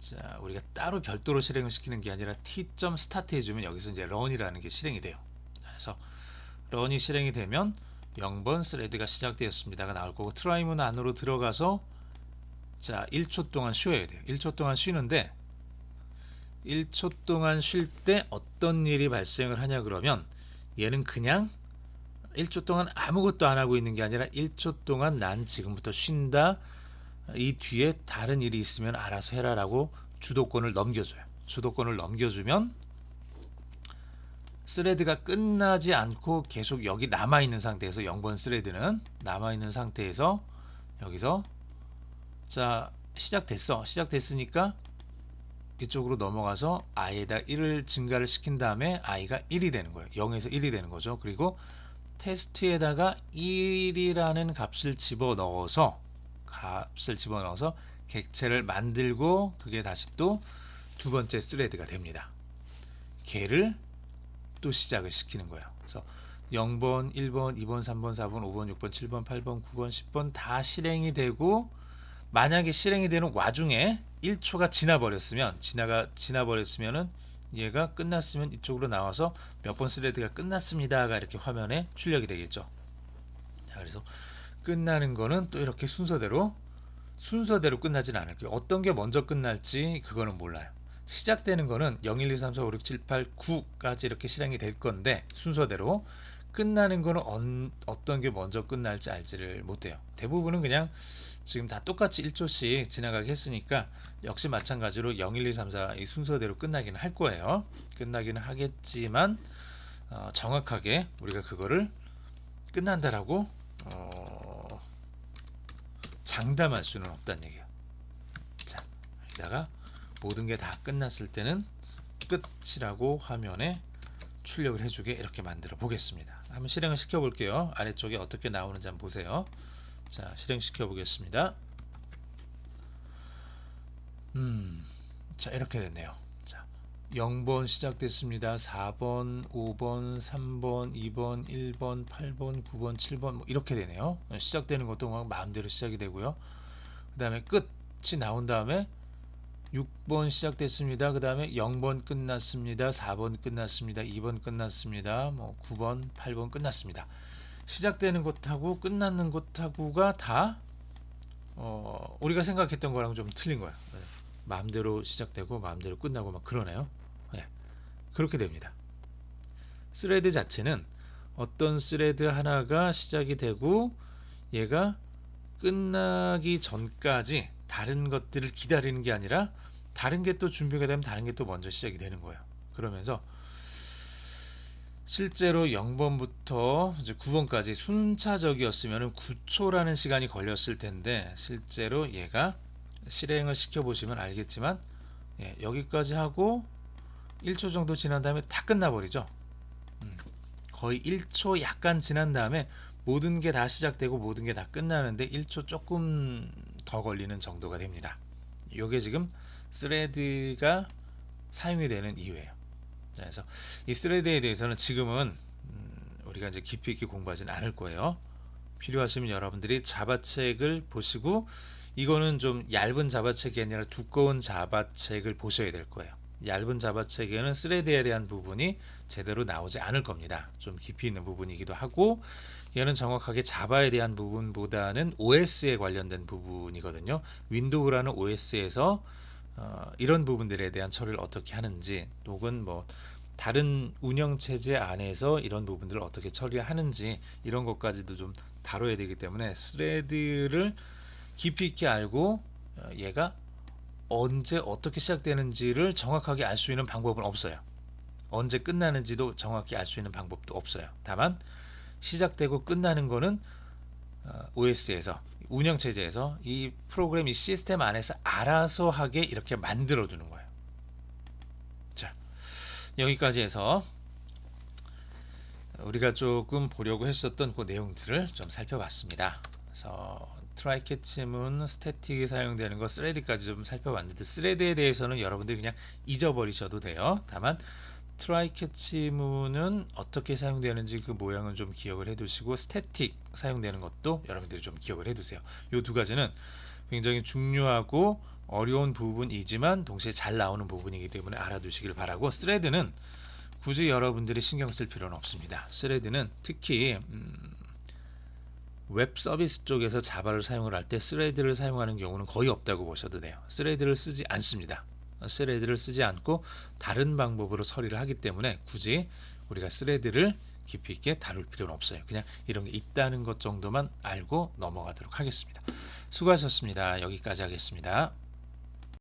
자, 우리가 따로 별도로 실행을 시키는 게 아니라 스타트 해주면 여기서 이제 run이라는 게 실행이 돼요. 그래서 run이 실행이 되면 0번 스레드가 시작되었습니다가 나올 거고 트라이문 안으로 들어가서 자 1초 동안 쉬어야 돼요. 1초 동안 쉬는데 1초 동안 쉴 때 어떤 일이 발생을 하냐 그러면 얘는 그냥 1초 동안 아무것도 안 하고 있는 게 아니라 1초 동안 난 지금부터 쉰다. 이 뒤에 다른 일이 있으면 알아서 해라라고 주도권을 넘겨줘요. 주도권을 넘겨주면 스레드가 끝나지 않고 계속 여기 남아 있는 상태에서 0번 스레드는 남아 있는 상태에서 여기서 자 시작됐어. 시작됐으니까 이쪽으로 넘어가서 i에다 1을 증가를 시킨 다음에 i가 1이 되는 거예요. 0에서 1이 되는 거죠. 그리고 테스트에다가 1이라는 값을 집어 넣어서 값을 집어넣어서 객체를 만들고 그게 다시 또 두 번째 스레드가 됩니다. 걔를 또 시작을 시키는 거예요. 그래서 0번, 1번, 2번, 3번, 4번, 5번, 6번, 7번, 8번, 9번, 10번 다 실행이 되고 만약에 실행이 되는 와중에 1초가 지나 버렸으면 지나가 지나 버렸으면은 얘가 끝났으면 이쪽으로 나와서 몇 번 스레드가 끝났습니다가 이렇게 화면에 출력이 되겠죠. 자, 그래서 끝나는 거는 또 이렇게 순서대로 순서대로 끝나진 않을 거예요. 어떤 게 먼저 끝날지 그거는 몰라요. 시작되는 거는 0, 1, 2, 3, 4, 5, 6, 7, 8, 9까지 이렇게 실행이 될 건데 순서대로 끝나는 거는 언, 어떤 게 먼저 끝날지 알지를 못해요. 대부분은 그냥 지금 다 똑같이 1초씩 지나가게 했으니까 역시 마찬가지로 0, 1, 2, 3, 4 이 순서대로 끝나기는 할 거예요. 끝나기는 하겠지만 어, 정확하게 우리가 그거를 끝난다라고 어, 장담할 수는 없다는 얘기예요. 자, 여기다가 모든 게 다 끝났을 때는 끝이라고 화면에 출력을 해주게 이렇게 만들어 보겠습니다. 한번 실행을 시켜 볼게요. 아래쪽에 어떻게 나오는지 한번 보세요. 자, 실행시켜 보겠습니다. 음, 자 이렇게 됐네요. 자, 0번 시작됐습니다. 4번, 5번, 3번, 2번, 1번, 8번, 9번, 7번 뭐 이렇게 되네요. 시작되는 것도 막 마음대로 시작이 되고요. 그 다음에 끝이 나온 다음에 6번 시작됐습니다. 그 다음에 0번 끝났습니다. 4번 끝났습니다. 2번 끝났습니다. 뭐 9번, 8번 끝났습니다. 시작되는 곳하고 끝나는 곳하고가 다 어, 우리가 생각했던 거랑 좀 틀린 거야. 네. 마음대로 시작되고 마음대로 끝나고 막 그러네요. 네. 그렇게 됩니다. 스레드 자체는 어떤 스레드 하나가 시작이 되고 얘가 끝나기 전까지 다른 것들을 기다리는 게 아니라 다른 게 또 준비가 되면 다른 게 또 먼저 시작이 되는 거예요. 그러면서 실제로 0번부터 이제 9번까지 순차적이었으면 9초라는 시간이 걸렸을 텐데 실제로 얘가 실행을 시켜 보시면 알겠지만 예, 여기까지 하고 1초 정도 지난 다음에 다 끝나버리죠. 음, 거의 1초 약간 지난 다음에 모든 게 다 시작되고 모든 게 다 끝나는데 1초 조금 더 걸리는 정도가 됩니다. 이게 지금 스레드가 사용이 되는 이유예요. 자, 그래서 이 스레드에 대해서는 지금은 음, 우리가 이제 깊이 있게 공부하지는 않을 거예요. 필요하시면 여러분들이 자바책을 보시고 이거는 좀 얇은 자바책이 아니라 두꺼운 자바책을 보셔야 될 거예요. 얇은 자바책에는 스레드에 대한 부분이 제대로 나오지 않을 겁니다. 좀 깊이 있는 부분이기도 하고 얘는 정확하게 자바에 대한 부분보다는 OS에 관련된 부분이거든요. 윈도우라는 OS에서 어, 이런 부분들에 대한 처리를 어떻게 하는지 혹은 뭐 다른 운영 체제 안에서 이런 부분들을 어떻게 처리하는지 이런 것까지도 좀 다뤄야 되기 때문에 스레드를 깊이 있게 알고 어, 얘가 언제 어떻게 시작되는지를 정확하게 알 수 있는 방법은 없어요. 언제 끝나는지도 정확히 알 수 있는 방법도 없어요. 다만 시작되고 끝나는 거는 어, OS에서 운영 체제에서 이 프로그램 이 시스템 안에서 알아서 하게 이렇게 만들어 두는 거예요. 자, 여기까지 해서 우리가 조금 보려고 했었던 그 내용들을 좀 살펴봤습니다. 그래서 트라이 캐치 문 스태틱이 사용되는 거 스레드까지 좀 살펴봤는데 스레드에 대해서는 여러분들이 그냥 잊어버리셔도 돼요. 다만 트라이 캐치 문은 어떻게 사용되는지 그 모양은 좀 기억을 해두시고 스태틱 사용되는 것도 여러분들이 좀 기억을 해두세요. 이 두 가지는 굉장히 중요하고 어려운 부분이지만 동시에 잘 나오는 부분이기 때문에 알아두시길 바라고 스레드는 굳이 여러분들이 신경 쓸 필요는 없습니다. 스레드는 특히 음, 웹 서비스 쪽에서 자바를 사용을 할 때 스레드를 사용하는 경우는 거의 없다고 보셔도 돼요. 스레드를 쓰지 않습니다. 스레드를 쓰지 않고 다른 방법으로 처리를 하기 때문에 굳이 우리가 스레드를 깊이 있게 다룰 필요는 없어요. 그냥 이런 게 있다는 것 정도만 알고 넘어가도록 하겠습니다. 수고하셨습니다. 여기까지 하겠습니다.